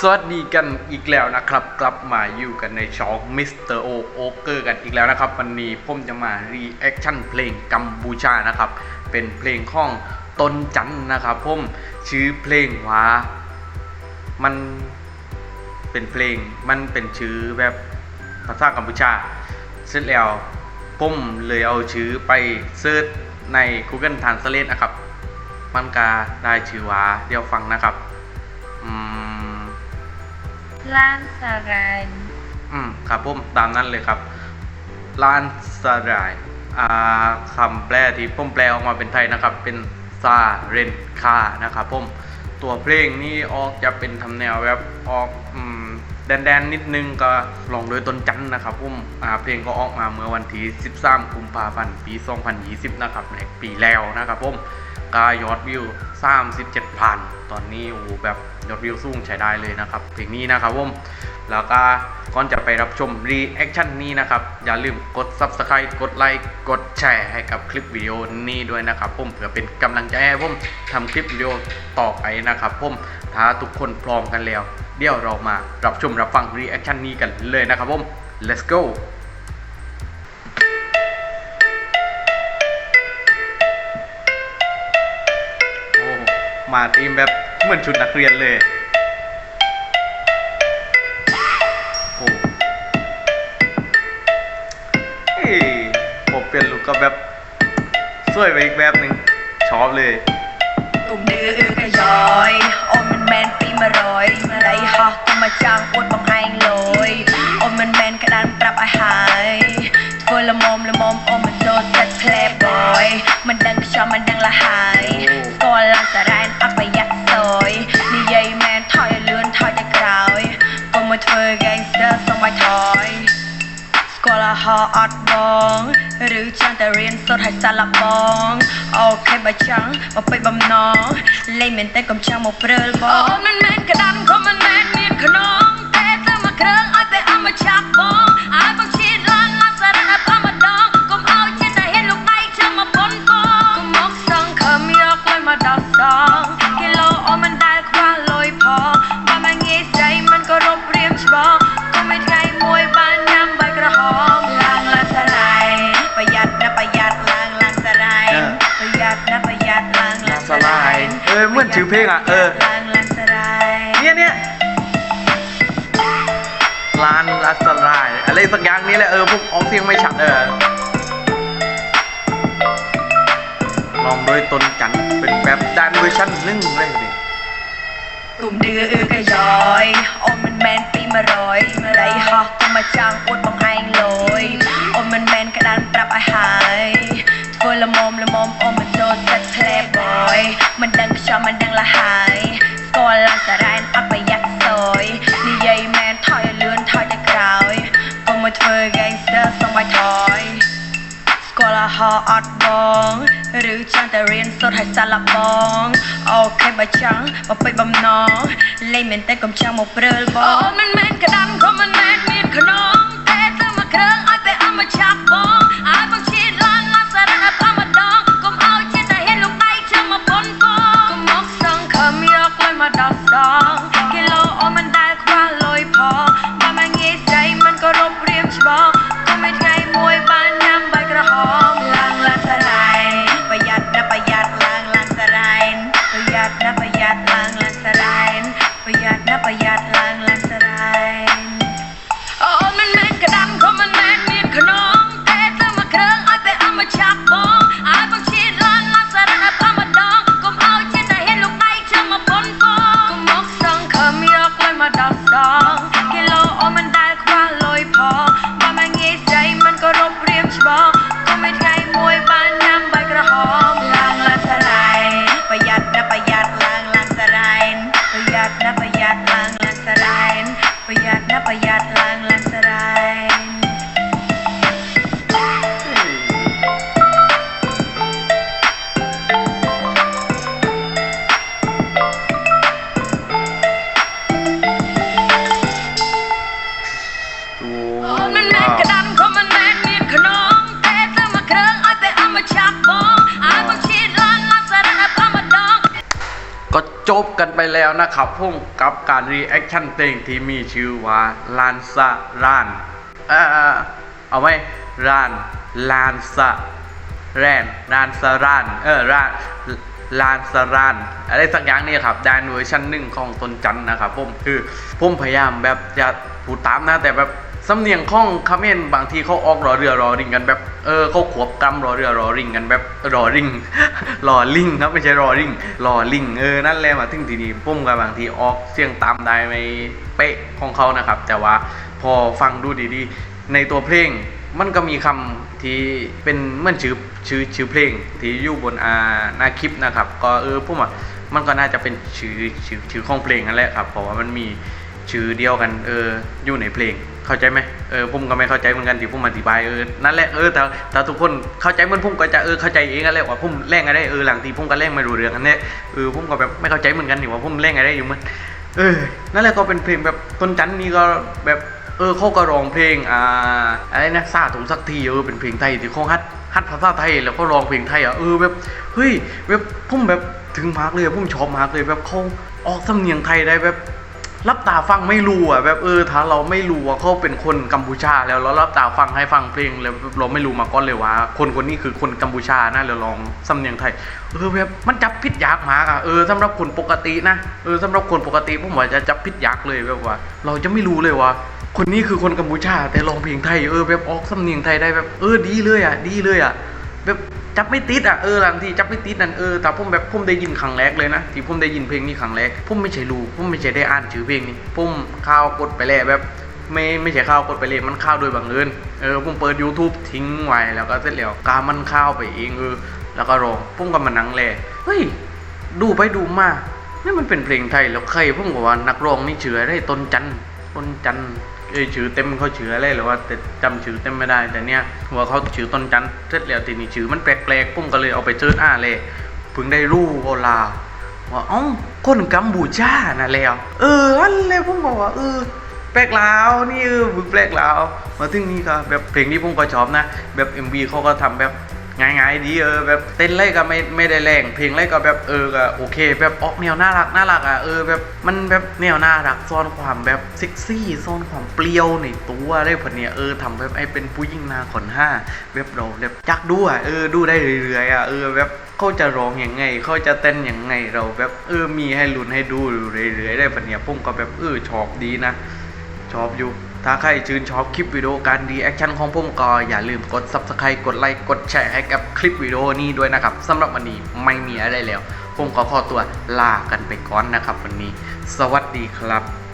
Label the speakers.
Speaker 1: สวัสดีกันอีกแล้วนะครับ กลับมาอยู่กันในช่องมิสเตอร์โอโอเกอร์กันอีกแล้วนะครับ วันนี้ผมจะมารีแอคชั่นเพลงกัมพูชานะครับ เป็นเพลงของต้นจันทร์นะครับผมชื่อเพลงว่ามันเป็นเพลงมันเป็นชื่อแบบภาษากัมพูชา เสร็จแล้วผมเลยเอาชื่อไปเซิร์ชใน Google Translate นะครับ มันก็ได้ชื่อว่าเดี๋ยวฟังนะครับ
Speaker 2: ร้านสาราย
Speaker 1: อืมครับผมตามนั้นเลยครับร้านสลายอ่าคำแปลที่ผมแปลออกมาเป็นไทยนะครับ เป็นซาเรนคานะครับผมตัวเพลงนี้ออกจะเป็นทำแนวแบบออกอืม แดนๆนิดนึงก็ลองโดยต้นจันทร์นะครับผมอ่าเพลงก็ออกมาเมื่อวันที่ 13 กุมภาพันธ์ ปี 2020 นะครับในปีแล้วนะครับผมก็ยอดวิว 37พันตอนนี้โอ้โหแบบยอดวิวสูงใช้ได้เลยนะครับเพลงนี้นะครับผมแล้วก็ก่อนจะไปรับชมรีแอคชั่นนี้นะครับ อย่าลืมกด Subscribe กดไลค์กดแชร์ให้กับคลิปวิดีโอนี้ด้วยนะครับผมเพื่อเป็นกำลังใจให้ผมทำคลิปวิดีโอต่อไปนะครับผมถ้าทุกคนพร้อมกันแล้ว เดี๋ยวเรามารับชมรับฟังรีแอคชั่นนี้กันเลยนะครับผม let's go โอ้มาทีมแบบเหมือนชุดนักเรียนเลย โอ้เฮ้ยผมเปลี่ยนลุคก็แบบสวยไปอีกแบบหนึ่งชอบเลย
Speaker 2: กลุ่มดื้อ អាហោអត់បងឬចាំតែរៀនសូត្រឲ្យសាឡាប់បងអូខេបើចឹងមកពេចបំណងលេងមែនតែកុំចាំមកព្រើលបងអូមិនមែនក្តាន់
Speaker 1: เพลงอะ เออ เนี่ยเนี่ยลานลัสรายอะไรสักอย่างนี้แหละเออพวกออกเสียงไม่ชัดเออลองโดยตนกันเป็นแบบแดนเวอร์ชันนึ่งเลยดิ
Speaker 2: กลุ่มเดือเอือกระยอยโอมันแมนปีมารอยไรฮอ ធ្វើ gangster សុំឲ្យថយស្គាល់អាហោអត់បងឬចាំតែរៀនសូត្រឲ្យសាឡាប់បងអូខេបើចឹងមកពេចបំណងលេងមែនតែកុំចាំមកព្រើលបងអូមិនមែនក្តាន់ក៏មិនមែនមានខ្នង
Speaker 1: จบกันไปแล้วนะครับพุ่งกับการรีแอคชั่นเพลงที่มีชื่อว่าลานซาร้านเอ่อเอาไหมร้านลานซาแรนลานซารานเออร้านลานซารานอะไรสักอย่างนี่ครับดานเวอร์ชันหนึ่งของตนจันทร์นะครับผมคือผมพยายามแบบจะพูดตามนะแต่แบบ สำเนียงของคาเมนบางทีเขาออกรอเรือรอริงกันแบบเออเขาขวบกำรอเรือรอริงกันแบบรอริงรอลิงครับไม่ใช่รอริงรอลิงเออนั่นแหละมาถึงทีนี้ปุ้มกับบางทีออกเสียงตามได้ไม่เป๊ะของเขานะครับ แต่ว่าพอฟังดูดีๆ ในตัวเพลงมันก็มีคำที่เป็นเหมือนชื่อชื่อชื่อเพลงที่อยู่บนอาหน้าคลิปนะครับ ก็เออปุ้มอะมันก็น่าจะเป็นชื่อชื่อชื่อของเพลงนั่นแหละครับเพราะว่ามันมีชื่อเดียวกันเอออยู่ในเพลง เข้าใจไหมเออปุ้มก็ไม่เข้าใจเหมือนกันที่ปุ้มอธิบายเออนั่นแหละเออแต่แต่ทุกคนเข้าใจเหมันปุ้มก็จะเออเข้าใจเองกันแหละว่าปุ้มแรงอะไรเออหลังทีปุ้มก็แรงไม่รู้เรื่องกันนี่ยเออปุ้มก็แบบไม่เข้าใจเหมือนกันนี่ว่าปุ้มแรงอะไรอยู่มันเออนั่นแหละก็เป็นเพลงแบบต้นจันนี่ก็แบบเออเขาก็ร้องเพลงอ่าอะไรนะซาถุงสักทีเออเป็นเพลงไทยที่เขาฮัดฮัดภาษาไทยแล้วก็ร้องเพลงไทยอะเออแบบเฮ้ยแบบพุ่มแบบถึงมากเลยอะพุ่มชอบมากเลยแบบเขาออกสำเนียงไทยได้แบบ รับตาฟังไม่รู้อะแบบเออถ้าเราไม่รู้ว่าเขาเป็นคนกัมพูชาแล้วเรารับตาฟังให้ฟังเพลงแล้วเราไม่รู้มาก่อนเลยว่า คนคนนี้คือคนกัมพูชานะแล้วร้องสำเนียงไทยเออแบบมันจับพิษยากมากอะเออสำหรับคนปกตินะเออสำหรับคนปกติผมว่าจะจับพิษยากเลยแบบว่า เราจะไม่รู้เลยว่า คนนี้คือคนกัมพูชาแต่ร้องเพลงไทยเออแบบออกสำเนียงไทยได้แบบเออดีเลยอะดีเลยอะ แบบจับไม่ติดอะเออหลังที่จับไม่ติดนั่นเออแต่ผมแบบผมได้ยินครั้งแรกเลยนะที่ผมได้ยินเพลงนี้ครั้งแรกผมไม่ใช่รู้ผมไม่ใช่ได้อ่านชื่อเพลงนี้ผมข้าวกดไปแล้วแบบไม่ไม่ใช่ข้าวกดไปเลยมันข้าวโดยบังเอิญเออผมเปิด YouTube ทิ้งไว้แล้วก็เสร็จแล้วกามันข้าวไปเองเออแล้วก็ร้องผมก็มานั่งแลเฮ้ยดูไปดูมานี่มันเป็นเพลงไทยแล้วใครผมก็ว่านักร้องนี่ชื่ออะไรต้นจันทร์ต้นจันทร์ ชื่อเต็มเขาชื่ออะไรหรือว่าแต่จำชื่อเต็มไม่ได้ แต่เนี่ยว่าเขาชื่อต้นจันทร์เสร็จแล้วทีนี้ชื่อมันแปลกๆผมก็เลยเอาไปเจออ่าเลยเพิ่งได้รู้โอลาว่าอ้าคนกัมพูชาน่ะแล้ว เอออันเลยผมบอกว่าเออแปลกลาวนี่เออแปลกลาวมาถึงนี่ก็แบบเพลงที่ผมก็ชอบนะ แบบ MV เขาก็ทำแบบ ง่ายๆดีเออแบบเต้นไล่ก็ไม่ไม่ได้แรงเพลงไล่ก็แบบเออก็โอเค แบบออกแนวน่ารักน่ารักอะเออแบบมันแบบแนวน่ารักซ่อนความแบบเซ็กซี่ซ่อนความเปรี้ยวในตัวไรพวกเนี้ยเออทำแบบไอ้เป็นผู้หญิงนาขนห้าแบบเราแบบจักดูอะเออดูได้เรื่อยๆอะเออแบบเขาจะร้องยังไงเขาจะเต้นยังไงเราแบบเออมีให้ลุ้นให้ดูเรื่อยๆได้พวกเนี้ยผมก็แบบเออชอบดีนะชอบอยู่ ถ้าใครชื่นชอบคลิปวิดีโอการรีแอคชั่นของผมก็อย่าลืมกด subscribe กดไลค์กดแชร์ให้กับคลิปวิดีโอนี้ด้วยนะครับสำหรับวันนี้ไม่มีอะไรแล้ว ผมขอขอตัวลากันไปก่อนนะครับ วันนี้ สวัสดีครับ